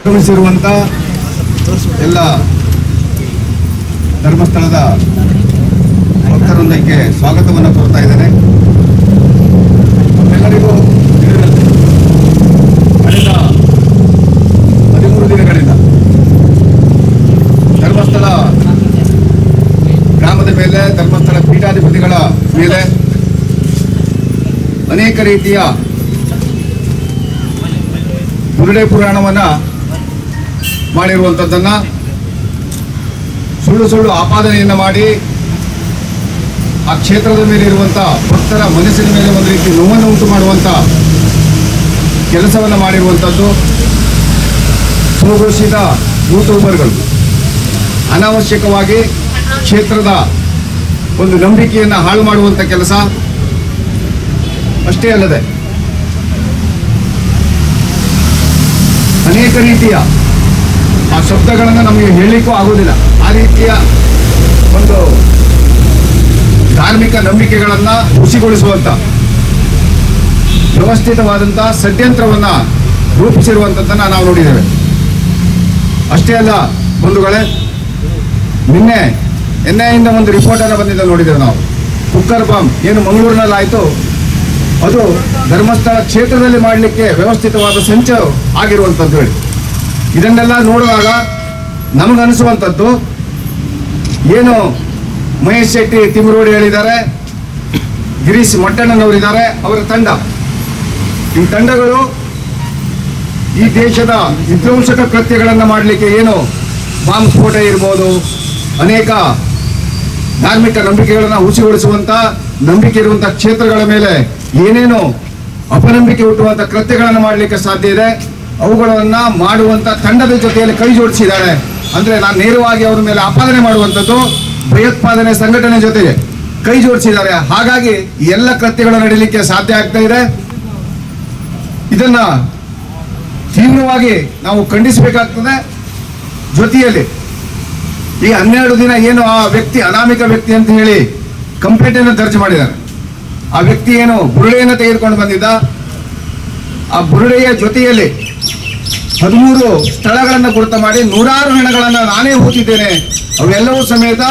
ಆಗಮಿಸಿರುವಂತ ಎಲ್ಲ ಧರ್ಮಸ್ಥಳದ ಭಕ್ತರೊಂದಕ್ಕೆ ಸ್ವಾಗತವನ್ನು ಕೋರ್ತಾ ಇದ್ದೇನೆ ಎಲ್ಲರಿಗೂ. ಕಳೆದ ಹದಿಮೂರು ದಿನಗಳಿಂದ ಧರ್ಮಸ್ಥಳ ಗ್ರಾಮದ ಮೇಲೆ, ಧರ್ಮಸ್ಥಳ ಪೀಠಾಧಿಪತಿಗಳ ಮೇಲೆ ಅನೇಕ ರೀತಿಯ ಮುರುಡೆ ಪುರಾಣವನ್ನ ಮಾಡಿರುವಂಥದ್ದನ್ನ ಸುಳ್ಳು ಸುಳ್ಳು ಆಪಾದನೆಯನ್ನು ಮಾಡಿ ಆ ಕ್ಷೇತ್ರದ ಮೇಲೆ ಇರುವಂತ ಭಕ್ತರ ಮನಸ್ಸಿನ ಮೇಲೆ ಒಂದು ರೀತಿ ನೋವನ್ನು ಉಂಟು ಮಾಡುವಂತ ಕೆಲಸವನ್ನು ಮಾಡಿರುವಂಥದ್ದು ಸುಘೋಷಿತ ಯೂಟ್ಯೂಬರ್ಗಳು. ಅನಾವಶ್ಯಕವಾಗಿ ಕ್ಷೇತ್ರದ ಒಂದು ನಂಬಿಕೆಯನ್ನು ಹಾಳು ಮಾಡುವಂತ ಕೆಲಸ ಅಷ್ಟೇ ಅಲ್ಲದೆ ಅನೇಕ ರೀತಿಯ ಆ ಶಬ್ದಗಳನ್ನು ನಮಗೆ ಹೇಳಲಿಕ್ಕೂ ಆಗೋದಿಲ್ಲ. ಆ ರೀತಿಯ ಒಂದು ಧಾರ್ಮಿಕ ನಂಬಿಕೆಗಳನ್ನು ಹುಸಿಗೊಳಿಸುವಂತ ವ್ಯವಸ್ಥಿತವಾದಂಥ ಷಡ್ಯಂತ್ರವನ್ನು ರೂಪಿಸಿರುವಂತದ್ದನ್ನ ನಾವು ನೋಡಿದ್ದೇವೆ. ಅಷ್ಟೇ ಅಲ್ಲ, ಬಂಧುಗಳೇ, ನಿನ್ನೆ ಎನ್ಐಯಿಂದ ಒಂದು ರಿಪೋರ್ಟ್ ಅನ್ನ ಬಂದಿದ್ದ ನೋಡಿದ್ದೇವೆ ನಾವು. ಕುಕ್ಕರ್ ಬಾಂಬ್, ಏನು ಮಂಗಳೂರಿನಲ್ಲಿ ಆಯಿತು, ಅದು ಧರ್ಮಸ್ಥಳ ಕ್ಷೇತ್ರದಲ್ಲಿ ಮಾಡಲಿಕ್ಕೆ ವ್ಯವಸ್ಥಿತವಾದ ಸಂಚು ಆಗಿರುವಂಥದ್ದು ಹೇಳಿ. ಇದನ್ನೆಲ್ಲ ನೋಡುವಾಗ ನಮಗನಿಸುವಂಥದ್ದು ಏನು ಮಹೇಶ್ ಶೆಟ್ಟಿ ತಿಮ್ರೋಡಿ ಹೇಳಿದ್ದಾರೆ, ಗಿರೀಶ್ ಮೊಟ್ಟಣ್ಣನವರಿದ್ದಾರೆ, ಅವರ ತಂಡ. ಈ ತಂಡಗಳು ಈ ದೇಶದ ವಿಧ್ವಂಸಕ ಕೃತ್ಯಗಳನ್ನು ಮಾಡಲಿಕ್ಕೆ ಏನು ಬಾಂಬ್ ಸ್ಫೋಟ ಇರ್ಬೋದು, ಅನೇಕ ಧಾರ್ಮಿಕ ನಂಬಿಕೆಗಳನ್ನು ಹುಸಿಗೊಳಿಸುವಂತ, ನಂಬಿಕೆ ಇರುವಂಥ ಕ್ಷೇತ್ರಗಳ ಮೇಲೆ ಏನೇನು ಅಪನಂಬಿಕೆ ಹುಟ್ಟುವಂಥ ಕೃತ್ಯಗಳನ್ನು ಮಾಡಲಿಕ್ಕೆ ಸಾಧ್ಯ ಇದೆ. ಅವುಗಳನ್ನ ಮಾಡುವಂತ ತಂಡದ ಜೊತೆಯಲ್ಲಿ ಕೈ ಜೋಡಿಸಿದ್ದಾರೆ. ಅಂದ್ರೆ ನಾನು ನೇರವಾಗಿ ಅವರ ಮೇಲೆ ಆಪಾದನೆ ಮಾಡುವಂಥದ್ದು ಭಯೋತ್ಪಾದನೆ ಸಂಘಟನೆ ಜೊತೆಗೆ ಕೈ ಜೋಡಿಸಿದ್ದಾರೆ. ಹಾಗಾಗಿ ಎಲ್ಲ ಕೃತ್ಯಗಳು ನಡೀಲಿಕ್ಕೆ ಸಾಧ್ಯ ಆಗ್ತಾ ಇದೆ. ಇದನ್ನ ತೀವ್ರವಾಗಿ ನಾವು ಖಂಡಿಸಬೇಕಾಗ್ತದೆ. ಜೊತೆಯಲ್ಲಿ ಈ ಹನ್ನೆರಡು ದಿನ ಏನು ಆ ವ್ಯಕ್ತಿ ಅನಾಮಿಕ ವ್ಯಕ್ತಿ ಅಂತ ಹೇಳಿ ಕಂಪ್ಲೇಂಟ್ ಅನ್ನು ದರ್ಜ್ ಮಾಡಿದ್ದಾರೆ. ಆ ವ್ಯಕ್ತಿ ಏನು ಬುರುಳೆಯನ್ನು ತೆಗೆದುಕೊಂಡು ಬಂದಿದ್ದ. ಆ ಬುರುಳೆಯ ಜೊತೆಯಲ್ಲಿ ಹದಿಮೂರು ಸ್ಥಳಗಳನ್ನು ಗುರುತ ಮಾಡಿ ನೂರಾರು ಹೆಣಗಳನ್ನು ನಾನೇ ಹೋಗಿದ್ದೇನೆ ಅವೆಲ್ಲವೂ ಸಮೇತ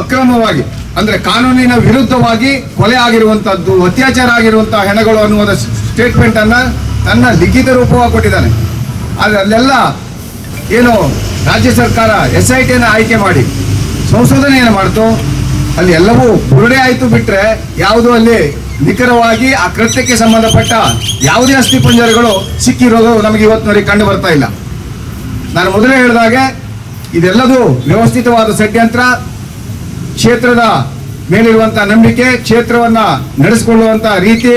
ಅಕ್ರಮವಾಗಿ, ಅಂದ್ರೆ ಕಾನೂನಿನ ವಿರುದ್ಧವಾಗಿ ಕೊಲೆ ಆಗಿರುವಂಥದ್ದು ಅತ್ಯಾಚಾರ ಆಗಿರುವಂಥ ಹೆಣಗಳು ಅನ್ನುವ ಸ್ಟೇಟ್ಮೆಂಟ್ ಅನ್ನ ತನ್ನ ಲಿಖಿತ ರೂಪವಾಗಿ ಕೊಟ್ಟಿದ್ದಾನೆ. ಆದ್ರೆ ಅಲ್ಲೆಲ್ಲ ಏನು ರಾಜ್ಯ ಸರ್ಕಾರ ಎಸ್ ಐ ಟಿಯನ್ನು ಆಯ್ಕೆ ಮಾಡಿ, ಸಂಶೋಧನೆಯನ್ನು ಮಾಡ್ತು. ಅಲ್ಲಿ ಎಲ್ಲವೂ ಬುರುಡೆ ಆಯಿತು ಬಿಟ್ಟರೆ ಯಾವುದು ಅಲ್ಲಿ ನಿಖರವಾಗಿ ಆ ಕೃತ್ಯಕ್ಕೆ ಸಂಬಂಧಪಟ್ಟ ಯಾವುದೇ ಅಸ್ಥಿಪಂಜರಗಳು ಸಿಕ್ಕಿರೋದು ನಮಗೆ ಇವತ್ತಿನವರೆಗೆ ಕಂಡು ಬರ್ತಾ ಇಲ್ಲ. ನಾನು ಮೊದಲೇ ಹೇಳಿದಾಗೆ ಇದೆಲ್ಲದೂ ವ್ಯವಸ್ಥಿತವಾದ ಷಡ್ಯಂತ್ರ, ಕ್ಷೇತ್ರದ ಮೇಲಿರುವಂತಹ ನಂಬಿಕೆ, ಕ್ಷೇತ್ರವನ್ನ ನಡೆಸಿಕೊಳ್ಳುವಂತ ರೀತಿ,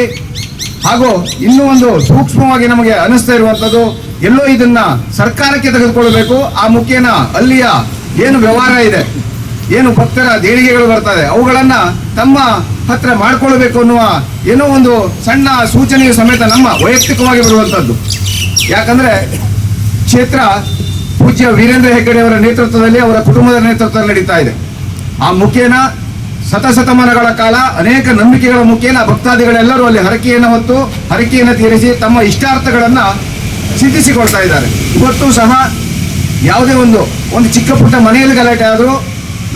ಹಾಗೂ ಇನ್ನೂ ಒಂದು ಸೂಕ್ಷ್ಮವಾಗಿ ನಮಗೆ ಅನಿಸ್ತಾ ಇರುವಂತದ್ದು ಎಲ್ಲೋ ಇದನ್ನ ಸರ್ಕಾರಕ್ಕೆ ತೆಗೆದುಕೊಳ್ಳಬೇಕು. ಆ ಮುಖೇನ ಅಲ್ಲಿಯ ಏನು ವ್ಯವಹಾರ ಇದೆ? ಏನು ಭಕ್ತರ ದೇಣಿಗೆಗಳು ಬರ್ತದೆ? ಅವುಗಳನ್ನು ತಮ್ಮ ಹತ್ರ ಮಾಡ್ಕೊಳ್ಬೇಕು ಅನ್ನುವ ಏನೋ ಒಂದು ಸಣ್ಣ ಸೂಚನೆಯು ಸಮೇತ ನಮ್ಮ ವೈಯಕ್ತಿಕವಾಗಿ ಬರುವಂತದ್ದು. ಯಾಕಂದ್ರೆ ಕ್ಷೇತ್ರ ಪೂಜ್ಯ ವೀರೇಂದ್ರ ಹೆಗ್ಗಡೆಯವರ ನೇತೃತ್ವದಲ್ಲಿ, ಅವರ ಕುಟುಂಬದ ನೇತೃತ್ವದಲ್ಲಿ ನಡೀತಾ ಇದೆ. ಆ ಮುಖೇನ ಶತಶತಮಾನಗಳ ಕಾಲ, ಅನೇಕ ನಂಬಿಕೆಗಳ ಮುಖೇನ ಭಕ್ತಾದಿಗಳೆಲ್ಲರೂ ಅಲ್ಲಿ ಹರಕೆಯನ್ನು ಹೊತ್ತು, ಹರಕೆಯನ್ನು ತೀರಿಸಿ ತಮ್ಮ ಇಷ್ಟಾರ್ಥಗಳನ್ನು ಸಿದ್ಧಿಸಿಕೊಳ್ತಾ ಇದ್ದಾರೆ. ಇವತ್ತು ಸಹ ಯಾವುದೇ ಒಂದು ಒಂದು ಚಿಕ್ಕ ಪುಟ್ಟ ಮನೆಯಲ್ಲಿ ಗಲಾಟೆ ಆದರೂ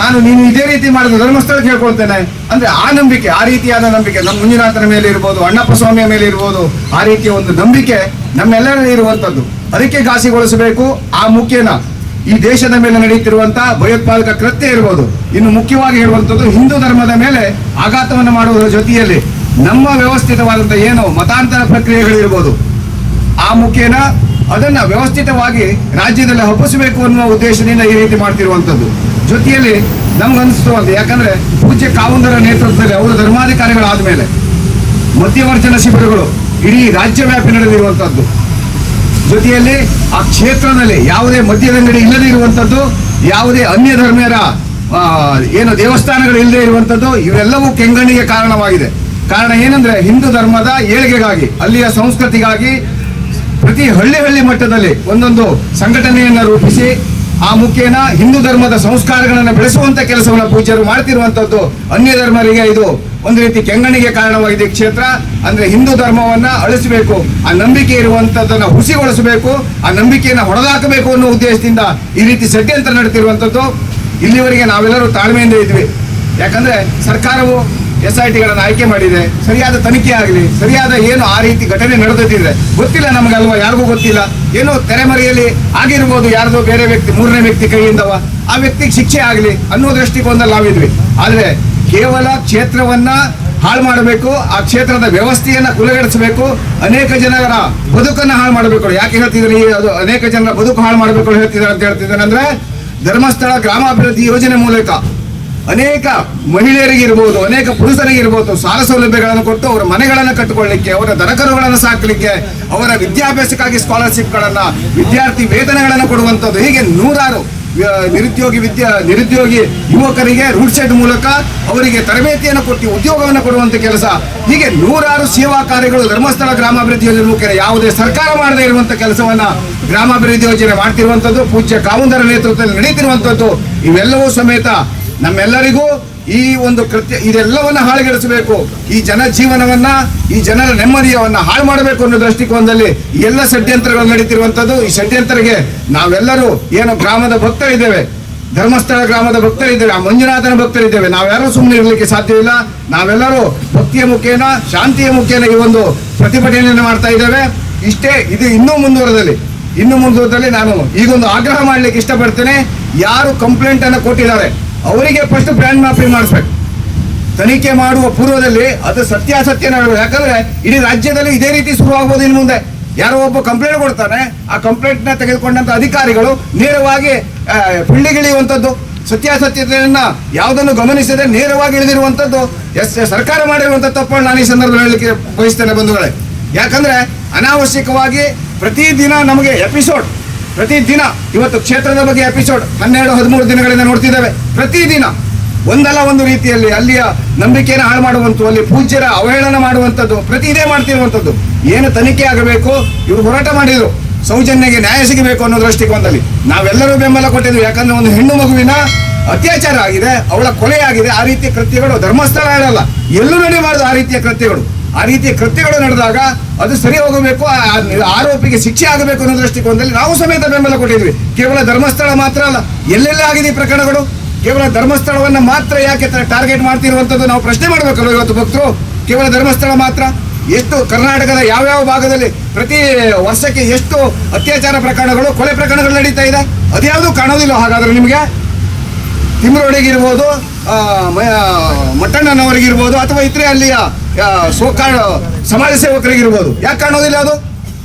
ನಾನು ನೀನು ಇದೇ ರೀತಿ ಮಾಡಿದ ಧರ್ಮಸ್ಥಳ ಕೇಳ್ಕೊಳ್ತೇನೆ ಅಂದ್ರೆ ಆ ನಂಬಿಕೆ, ಆ ರೀತಿಯಾದ ನಂಬಿಕೆ. ನಮ್ಮ ಮಂಜುನಾಥನ ಮೇಲೆ ಇರ್ಬೋದು ಅಣ್ಣಪ್ಪ ಸ್ವಾಮಿಯ ಮೇಲೆ ಇರ್ಬೋದು, ಆ ರೀತಿಯ ಒಂದು ನಂಬಿಕೆ ನಮ್ಮೆಲ್ಲರ ಇರುವಂತದ್ದು ಅದಕ್ಕೆ ಘಾಸಿಗೊಳಿಸಬೇಕು. ಆ ಮುಖ್ಯನ ಈ ದೇಶದ ಮೇಲೆ ನಡೆಯುತ್ತಿರುವಂತಹ ಭಯೋತ್ಪಾದಕ ಕೃತ್ಯ ಇರ್ಬೋದು. ಇನ್ನು ಮುಖ್ಯವಾಗಿ ಹೇಳುವಂಥದ್ದು ಹಿಂದೂ ಧರ್ಮದ ಮೇಲೆ ಆಘಾತವನ್ನು ಮಾಡುವುದರ ಜೊತೆಯಲ್ಲಿ ನಮ್ಮ ವ್ಯವಸ್ಥಿತವಾದಂತಹ ಏನು ಮತಾಂತರ ಪ್ರಕ್ರಿಯೆಗಳಿರ್ಬೋದು ಆ ಮುಖ್ಯನ ಅದನ್ನ ವ್ಯವಸ್ಥಿತವಾಗಿ ರಾಜ್ಯದಲ್ಲಿ ಹಬ್ಬಿಸಬೇಕು ಅನ್ನುವ ಉದ್ದೇಶದಿಂದ ಈ ರೀತಿ ಮಾಡ್ತಿರುವಂತದ್ದು ಜೊತೆಯಲ್ಲಿ ನಮ್ಗನ್ನಿಸ್ತು ಅಂತ. ಯಾಕಂದ್ರೆ ಪೂಜ್ಯ ಕಾವುಂದರ ನೇತೃತ್ವದಲ್ಲಿ ಅವರು ಧರ್ಮಾಧಿಕಾರಿಗಳಾದ ಮೇಲೆ ಮಧ್ಯವರ್ಜನ ಶಿಬಿರಗಳು ಇಡೀ ರಾಜ್ಯವ್ಯಾಪಿ ನಡೆದಿರುವಂತದ್ದು. ಜೊತೆಯಲ್ಲಿ ಆ ಕ್ಷೇತ್ರದಲ್ಲಿ ಯಾವುದೇ ಮದ್ಯದಂಗಡಿ ಇಲ್ಲದೇ ಇರುವಂತದ್ದು, ಯಾವುದೇ ಅನ್ಯ ಧರ್ಮೀಯರ ಏನು ದೇವಸ್ಥಾನಗಳು ಇಲ್ಲದೆ ಇರುವಂತದ್ದು, ಇವೆಲ್ಲವೂ ಕೆಂಗಣ್ಣಿಗೆ ಕಾರಣವಾಗಿದೆ. ಕಾರಣ ಏನಂದ್ರೆ ಹಿಂದೂ ಧರ್ಮದ ಏಳಿಗೆಗಾಗಿ, ಅಲ್ಲಿಯ ಸಂಸ್ಕೃತಿಗಾಗಿ ಪ್ರತಿ ಹಳ್ಳಿ ಹಳ್ಳಿ ಮಟ್ಟದಲ್ಲಿ ಒಂದೊಂದು ಸಂಘಟನೆಯನ್ನ ರೂಪಿಸಿ ಆ ಮುಖೇನ ಹಿಂದೂ ಧರ್ಮದ ಸಂಸ್ಕಾರಗಳನ್ನು ಬೆಳೆಸುವಂತ ಕೆಲಸವನ್ನು ಪೂಜ್ಯರು ಮಾಡ್ತಿರುವಂತದ್ದು ಅನ್ಯ ಧರ್ಮರಿಗೆ ಇದು ಒಂದು ರೀತಿ ಕೆಂಗಣ್ಣಿಗೆ ಕಾರಣವಾಗಿದೆ ಕ್ಷೇತ್ರ. ಅಂದ್ರೆ ಹಿಂದೂ ಧರ್ಮವನ್ನ ಅಳಿಸಬೇಕು, ಆ ನಂಬಿಕೆ ಇರುವಂತದ್ದನ್ನ ಹುಸಿಗೊಳಿಸಬೇಕು, ಆ ನಂಬಿಕೆಯನ್ನ ಹೊಡೆದಾಕಬೇಕು ಅನ್ನೋ ಉದ್ದೇಶದಿಂದ ಈ ರೀತಿ ಷಡ್ಯಂತ್ರ ನಡೆತಿರುವಂತದ್ದು ಇಲ್ಲಿವರೆಗೆ ನಾವೆಲ್ಲರೂ ತಾಳ್ಮೆಯಿಂದ ಇದ್ವಿ. ಯಾಕಂದ್ರೆ ಸರ್ಕಾರವು ಎಸ್ ಐ ಟಿಗಳನ್ನು ಆಯ್ಕೆ ಮಾಡಿದೆ. ಸರಿಯಾದ ತನಿಖೆ ಆಗಲಿ, ಸರಿಯಾದ ಏನು ಆ ರೀತಿ ಘಟನೆ ನಡೆದಿದ್ರೆ ಗೊತ್ತಿಲ್ಲ ನಮಗಲ್ವಾ, ಯಾರಿಗೂ ಗೊತ್ತಿಲ್ಲ. ಏನೋ ತೆರೆಮರೆಯಲ್ಲಿ ಆಗಿರ್ಬೋದು ಯಾರ್ದೋ ಬೇರೆ ವ್ಯಕ್ತಿ, ಮೂರನೇ ವ್ಯಕ್ತಿ ಕೈಯಿಂದವ, ಆ ವ್ಯಕ್ತಿಗೆ ಶಿಕ್ಷೆ ಆಗಲಿ ಅನ್ನೋ ದೃಷ್ಟಿಕೋನದಲ್ಲಿ ನಾವಿದ್ವಿ. ಆದ್ರೆ ಕೇವಲ ಕ್ಷೇತ್ರವನ್ನ ಹಾಳು ಮಾಡಬೇಕು, ಆ ಕ್ಷೇತ್ರದ ವ್ಯವಸ್ಥೆಯನ್ನ ಕುಲಗಡಿಸಬೇಕು, ಅನೇಕ ಜನರ ಬದುಕನ್ನ ಹಾಳು ಮಾಡಬೇಕು ಯಾಕೆ ಹೇಳ್ತಿದ್ದೀನಿ? ಅದು ಅನೇಕ ಜನರ ಬದುಕು ಹಾಳು ಮಾಡಬೇಕು ಹೇಳ್ತಿದ್ದಾರೆ ಅಂತ ಹೇಳ್ತಿದ್ದಾರೆ ಅಂದ್ರೆ ಧರ್ಮಸ್ಥಳ ಗ್ರಾಮಾಭಿವೃದ್ಧಿ ಯೋಜನೆ ಮೂಲಕ ಅನೇಕ ಮಹಿಳೆಯರಿಗಿರ್ಬೋದು, ಅನೇಕ ಪುರುಷರಿಗಿರ್ಬೋದು ಸಾಲ ಸೌಲಭ್ಯಗಳನ್ನು ಕೊಟ್ಟು ಅವರ ಮನೆಗಳನ್ನು ಕಟ್ಟಿಕೊಳ್ಳಿಕ್ಕೆ, ಅವರ ದನಕರುಗಳನ್ನು ಸಾಕಲಿಕ್ಕೆ, ಅವರ ವಿದ್ಯಾಭ್ಯಾಸಕ್ಕಾಗಿ ಸ್ಕಾಲರ್ಶಿಪ್ಗಳನ್ನು ವಿದ್ಯಾರ್ಥಿ ವೇತನಗಳನ್ನು ಕೊಡುವಂಥದ್ದು. ಹೀಗೆ ನೂರಾರು ನಿರುದ್ಯೋಗಿ ವಿದ್ಯಾ, ನಿರುದ್ಯೋಗಿ ಯುವಕರಿಗೆ ರೂಟ್ ಸೆಟ್ ಮೂಲಕ ಅವರಿಗೆ ತರಬೇತಿಯನ್ನು ಕೊಟ್ಟು ಉದ್ಯೋಗವನ್ನು ಕೊಡುವಂತ ಕೆಲಸ. ಹೀಗೆ ನೂರಾರು ಸೇವಾ ಕಾರ್ಯಗಳು ಧರ್ಮಸ್ಥಳ ಗ್ರಾಮಾಭಿವೃದ್ಧಿ ಯೋಜನೆ ಮುಖ್ಯ ಯಾವುದೇ ಸರ್ಕಾರ ಮಾಡದೇ ಇರುವಂಥ ಕೆಲಸವನ್ನ ಗ್ರಾಮಾಭಿವೃದ್ಧಿ ಯೋಜನೆ ಮಾಡ್ತಿರುವಂಥದ್ದು, ಪೂಜ್ಯ ಕಾವುಂದರ ನೇತೃತ್ವದಲ್ಲಿ ನಡೆಯುತ್ತಿರುವಂಥದ್ದು ಇವೆಲ್ಲವೂ ಸಮೇತ ನಮ್ಮೆಲ್ಲರಿಗೂ ಈ ಒಂದು ಕೃತ್ಯ, ಇದೆಲ್ಲವನ್ನ ಹಾಳುಗೆಡಿಸಬೇಕು. ಈ ಜನ ಜೀವನವನ್ನ ಈ ಜನರ ನೆಮ್ಮದಿಯವನ್ನ ಹಾಳು ಮಾಡಬೇಕು ಅನ್ನೋ ದೃಷ್ಟಿಕೋನದಲ್ಲಿ ಎಲ್ಲ ಷಡ್ಯಂತ್ರಗಳು ನಡೀತಿರುವಂತದ್ದು ಈ ಷಡ್ಯಂತ್ರಗೆ ನಾವೆಲ್ಲರೂ ಏನು ಗ್ರಾಮದ ಭಕ್ತರಿದ್ದೇವೆ. ಧರ್ಮಸ್ಥಳ ಗ್ರಾಮದ ಭಕ್ತರಿದ್ದೇವೆ. ಆ ಮಂಜುನಾಥನ ಭಕ್ತರಿದ್ದೇವೆ. ನಾವ್ಯಾರೂ ಸುಮ್ಮನೆ ಇರಲಿಕ್ಕೆ ಸಾಧ್ಯವಿಲ್ಲ ನಾವೆಲ್ಲರೂ ಭಕ್ತಿಯ ಮುಖೇನ, ಶಾಂತಿಯ ಮುಖೇನ ಈ ಒಂದು ಪ್ರತಿಭಟನೆಯನ್ನು ಮಾಡ್ತಾ ಇದ್ದೇವೆ. ಇಷ್ಟೇ, ಇದು ಇನ್ನೂ ಮುಂದುವರೆದಲ್ಲಿ. ಇನ್ನು ಮುಂದುವರೆದಲ್ಲಿ ನಾನು ಈಗೊಂದು ಆಗ್ರಹ ಮಾಡ್ಲಿಕ್ಕೆ ಇಷ್ಟಪಡ್ತೇನೆ. ಯಾರು ಕಂಪ್ಲೇಂಟ್ ಅನ್ನು ಕೊಟ್ಟಿದ್ದಾರೆ ಅವರಿಗೆ ಫಸ್ಟ್ ಬ್ರ್ಯಾಂಡ್ ಮ್ಯಾಪಿಂಗ್ ಮಾಡಿಸ್ಬೇಕು ತನಿಖೆ ಮಾಡುವ ಪೂರ್ವದಲ್ಲಿ ಅದು ಸತ್ಯಾಸತ್ಯ ಹೇಳಬೇಕು ಯಾಕಂದ್ರೆ ಇಡೀ ರಾಜ್ಯದಲ್ಲಿ ಇದೇ ರೀತಿ ಶುರುವಾಗಬಹುದು ಇನ್ನು ಮುಂದೆ. ಯಾರೋ ಒಬ್ಬ ಕಂಪ್ಲೇಂಟ್ ಕೊಡ್ತಾನೆ, ಆ ಕಂಪ್ಲೇಂಟ್ನ ತೆಗೆದುಕೊಂಡಂಥ ಅಧಿಕಾರಿಗಳು ನೇರವಾಗಿ ಪಿಳ್ಳಿಗಿಳಿಯುವಂಥದ್ದು ಸತ್ಯಾಸತ್ಯತೆಯನ್ನ ಯಾವುದನ್ನು ಗಮನಿಸದೆ ನೇರವಾಗಿ ಇಳಿದಿರುವಂಥದ್ದು ಎಸ್, ಸರ್ಕಾರ ಮಾಡಿರುವಂಥ ತಪ್ಪನ್ನು ನಾನು ಈ ಸಂದರ್ಭದಲ್ಲಿ ಹೇಳಲಿಕ್ಕೆ ಬಯಸ್ತೇನೆ ಬಂಧುಗಳೇ. ಯಾಕಂದ್ರೆ ಅನಾವಶ್ಯಕವಾಗಿ ಪ್ರತಿದಿನ ನಮಗೆ ಎಪಿಸೋಡ್ ಪ್ರತಿದಿನ ಇವತ್ತು ಕ್ಷೇತ್ರದ ಬಗ್ಗೆ ಎಪಿಸೋಡ್ ಹನ್ನೆರಡು, ಹದಿಮೂರು ದಿನಗಳಿಂದ ನೋಡ್ತಿದ್ದೇವೆ. ಪ್ರತಿದಿನ ಒಂದಲ್ಲ ಒಂದು ರೀತಿಯಲ್ಲಿ ಅಲ್ಲಿಯ ನಂಬಿಕೆಯನ್ನು ಹಾಳು ಮಾಡುವಂಥದ್ದು, ಅಲ್ಲಿ ಪೂಜ್ಯರ ಅವಹೇಳನ ಮಾಡುವಂಥದ್ದು, ಪ್ರತಿ ಇದೇ ಮಾಡ್ತಿರುವಂಥದ್ದು. ಏನು ತನಿಖೆ ಆಗಬೇಕು? ಇವರು ಹೋರಾಟ ಮಾಡಿದ್ರು. ಸೌಜನ್ಯಗೆ ನ್ಯಾಯ ಸಿಗಬೇಕು ಅನ್ನೋ ದೃಷ್ಟಿಕೋನದಲ್ಲಿ. ನಾವೆಲ್ಲರೂ ಬೆಂಬಲ ಕೊಟ್ಟಿದ್ವಿ. ಯಾಕಂದ್ರೆ ಒಂದು ಹೆಣ್ಣು ಮಗುವಿನ ಅತ್ಯಾಚಾರ ಆಗಿದೆ, ಅವಳ ಕೊಲೆ ಆಗಿದೆ. ಆ ರೀತಿಯ ಕೃತ್ಯಗಳು ಧರ್ಮಸ್ಥಳ ಹೇಳಲ್ಲ ಎಲ್ಲೂ ನಡೆಯಬಾರದು ಆ ರೀತಿಯ ಕೃತ್ಯಗಳು. ಆ ರೀತಿಯ ಕೃತ್ಯಗಳು ನಡೆದಾಗ ಅದು ಸರಿ ಹೋಗಬೇಕು ಆರೋಪಿಗೆ ಶಿಕ್ಷೆ ಆಗಬೇಕು ಅನ್ನೋ ದೃಷ್ಟಿಕೋನದಲ್ಲಿ ನಾವು ಸಮೇತ ಬೆಂಬಲ ಕೊಟ್ಟಿದ್ವಿ. ಕೇವಲ ಧರ್ಮಸ್ಥಳ ಮಾತ್ರ ಅಲ್ಲ, ಎಲ್ಲೆಲ್ಲೇ ಆಗಿದೆ ಈ ಪ್ರಕರಣಗಳು? ಕೇವಲ ಧರ್ಮಸ್ಥಳವನ್ನ ಮಾತ್ರ ಯಾಕೆ ಟಾರ್ಗೆಟ್ ಮಾಡ್ತಿರುವಂಥದ್ದು ನಾವು ಪ್ರಶ್ನೆ ಮಾಡಬೇಕಲ್ಲ ಇವತ್ತು ಭಕ್ತರು? ಕೇವಲ ಧರ್ಮಸ್ಥಳ ಮಾತ್ರ? ಎಷ್ಟು ಕರ್ನಾಟಕದ ಯಾವ್ಯಾವ ಭಾಗದಲ್ಲಿ ಪ್ರತಿ ವರ್ಷಕ್ಕೆ ಎಷ್ಟು ಅತ್ಯಾಚಾರ ಪ್ರಕರಣಗಳು, ಕೊಲೆ ಪ್ರಕರಣಗಳು ನಡೀತಾ ಇದೆ? ಅದ್ಯಾವುದು ಕಾಣೋದಿಲ್ಲ ಹಾಗಾದ್ರೆ ನಿಮಗೆ? ತಿಮ್ರೋಡಿಗಿರ್ಬೋದು ಮಟ್ಟಣ್ಣನವರಿಗಿರ್ಬೋದು ಅಥವಾ ಇತರೆ ಅಲ್ಲಿಯ ಸೋಕಾಳ ಸೋಕಾ ಸಮಾಜ ಸೇವಕರಿಗಿರ್ಬೋದು. ಯಾಕೆ ಕಾಣೋದಿಲ್ಲ ಅದು?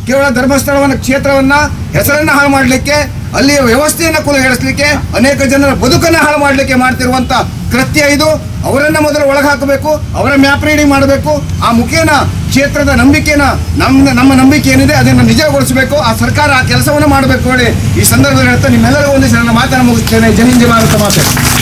ಕೇವಲ ಧರ್ಮಸ್ಥಳವನ್ನ, ಕ್ಷೇತ್ರವನ್ನ, ಹೆಸರನ್ನ ಹಾಳು ಮಾಡಲಿಕ್ಕೆ, ಅಲ್ಲಿಯ ವ್ಯವಸ್ಥೆಯನ್ನ ಕುಲಗೆಡಿಸ್ಲಿಕ್ಕೆ ಅನೇಕ ಜನರ ಬದುಕನ್ನ ಹಾಳು ಮಾಡಲಿಕ್ಕೆ ಮಾಡ್ತಿರುವಂತ ಕೃತ್ಯ ಇದು. ಅವರನ್ನ ಮೊದಲು ಒಳಗೆ ಹಾಕಬೇಕು ಅವರ ಮ್ಯಾಪ್ ರೀಡಿಂಗ್ ಮಾಡಬೇಕು. ಆ ಮುಖೇನ, ಕ್ಷೇತ್ರದ ನಂಬಿಕೆನ ನಮ್ಮ ನಮ್ಮ ನಂಬಿಕೆ ಏನಿದೆ ಅದನ್ನು ನಿಜಗೊಳಿಸಬೇಕು. ಆ ಸರ್ಕಾರ ಆ ಕೆಲಸವನ್ನು ಮಾಡಬೇಕು ಹೇಳಿ ಈ ಸಂದರ್ಭದಲ್ಲಿ ಹೇಳ್ತಾ ನಿಮ್ಮೆಲ್ಲರಿಗೂ ಒಂದು ನನ್ನ ಮಾತನ್ನು ಮುಗಿಸ್ತೇನೆ. ಜಯ ಹಿಂದ್ ಭಾರತ ಮಾತೆ.